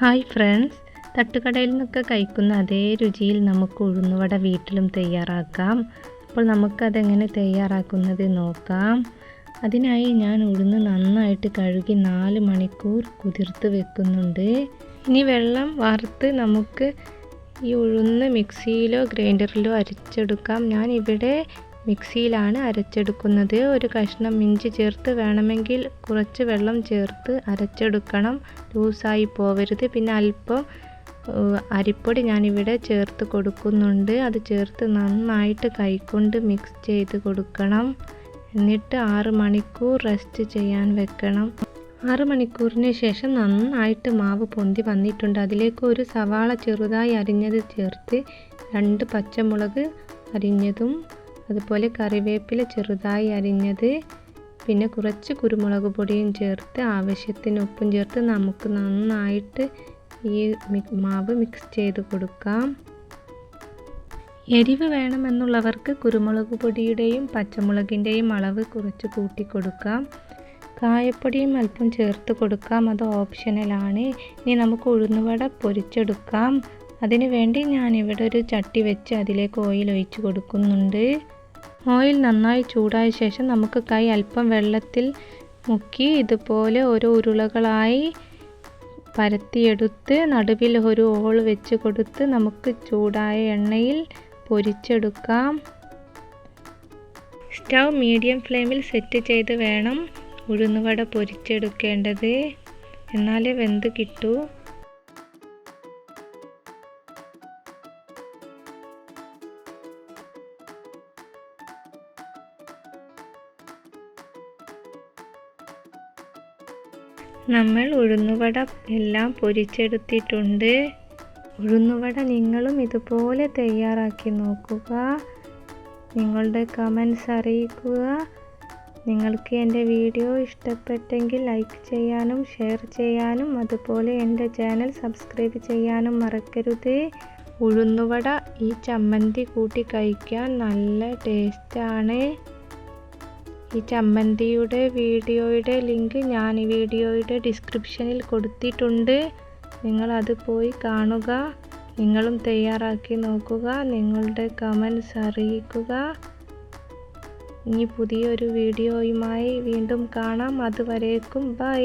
Hi friends. തട്ടുകടയിൽ നിന്നൊക്കെ കഴിക്കുന്ന അതേ രുചിയിൽ നമുക്ക് ഉഴുന്നുവട വീട്ടിലും തയ്യാറാക്കാം. അപ്പോൾ നമുക്കതെങ്ങനെ തയ്യാറാക്കുന്നത് നോക്കാം. അതിനായി ഞാൻ ഉഴുന്ന് നന്നായിട്ട് കഴുകി നാല് മണിക്കൂർ കുതിർത്ത് വെക്കുന്നുണ്ട്. ഇനി വെള്ളം വറുത്ത് നമുക്ക് ഈ ഉഴുന്ന് മിക്സിയിലോ ഗ്രൈൻഡറിലോ അരിച്ചെടുക്കാം. ഞാനിവിടെ മിക്സിയിലാണ് അരച്ചെടുക്കുന്നത്. ഒരു കഷ്ണം ഇഞ്ചി ചേർത്ത് വേണമെങ്കിൽ കുറച്ച് വെള്ളം ചേർത്ത് അരച്ചെടുക്കണം. ലൂസായി പോവരുത്. പിന്നെ അല്പം അരിപ്പൊടി ഞാനിവിടെ ചേർത്ത് കൊടുക്കുന്നുണ്ട്. അത് ചേർത്ത് നന്നായിട്ട് കൈകൊണ്ട് മിക്സ് ചെയ്ത് കൊടുക്കണം. എന്നിട്ട് ആറ് മണിക്കൂർ റെസ്റ്റ് ചെയ്യാൻ വെക്കണം. ആറ് മണിക്കൂറിന് ശേഷം നന്നായിട്ട് മാവ് പൊന്തി വന്നിട്ടുണ്ട്. അതിലേക്ക് ഒരു സവാള ചെറുതായി അരിഞ്ഞത് ചേർത്ത് രണ്ട് പച്ചമുളക് അരിഞ്ഞതും അതുപോലെ കറിവേപ്പില ചെറുതായി അരിഞ്ഞത് പിന്നെ കുറച്ച് കുരുമുളക് പൊടിയും ചേർത്ത് ആവശ്യത്തിന് ഉപ്പും ചേർത്ത് നമുക്ക് നന്നായിട്ട് ഈ മാവ് മിക്സ് ചെയ്ത് കൊടുക്കാം. എരിവ് വേണമെന്നുള്ളവർക്ക് കുരുമുളക് പൊടിയുടെയും പച്ചമുളകിന്റെയും അളവ് കുറച്ച് കൂട്ടി കൊടുക്കാം. കായപ്പൊടിയും അല്പം ചേർത്ത് കൊടുക്കാം അത് ഓപ്ഷനലാണ് ഇനി നമുക്ക് ഉഴുന്നുവട പൊരിച്ചെടുക്കാം. അതിനു വേണ്ടി ഞാനിവിടെ ഒരു ചട്ടി വെച്ച് അതിലേക്ക് ഓയിൽ ഒഴിച്ച് കൊടുക്കുന്നുണ്ട്. ഓയിൽ നന്നായി ചൂടായ ശേഷം നമുക്ക് കൈ അല്പം വെള്ളത്തിൽ മുക്കി ഇതുപോലെ ഓരോ ഉരുളകളായി പരത്തിയെടുത്ത് നടുവിൽ ഒരു ഓൾ വെച്ച് കൊടുത്ത് നമുക്ക് ചൂടായ എണ്ണയിൽ പൊരിച്ചെടുക്കാം. സ്റ്റൗ മീഡിയം ഫ്ലെയിമിൽ സെറ്റ് ചെയ്ത് വേണം ഉഴുന്നുവട പൊരിച്ചെടുക്കേണ്ടത്. എന്നാലേ വെന്ത് കിട്ടൂ. നമ്മൾ ഉഴുന്നുവട എല്ലാം പൊരിച്ചെടുത്തിട്ടുണ്ട്. ഉഴുന്നുവട നിങ്ങളും ഇതുപോലെ തയ്യാറാക്കി നോക്കുക. നിങ്ങളുടെ കമൻസ് അറിയിക്കുക. നിങ്ങൾക്ക് എന്റെ വീഡിയോ ഇഷ്ടപ്പെട്ടെങ്കിൽ ലൈക്ക് ചെയ്യാനും ഷെയർ ചെയ്യാനും അതുപോലെ എന്റെ ചാനൽ സബ്സ്ക്രൈബ് ചെയ്യാനും മറക്കരുത്. ഉഴുന്നുവട ഈ ചമ്മന്തി കൂട്ടി കഴിക്കാൻ നല്ല ടേസ്റ്റാണ് ഈ ചമ്മന്തിയുടെ വീഡിയോയുടെ ലിങ്ക് ഞാൻ ഈ വീഡിയോയുടെ ഡിസ്ക്രിപ്ഷനിൽ കൊടുത്തിട്ടുണ്ട്. നിങ്ങളത് പോയി കാണുക. നിങ്ങളും തയ്യാറാക്കി നോക്കുക. നിങ്ങളുടെ കമൻസ് അറിയിക്കുക. ഇനി പുതിയൊരു വീഡിയോയുമായി വീണ്ടും കാണാം. അതുവരേക്കും ബൈ.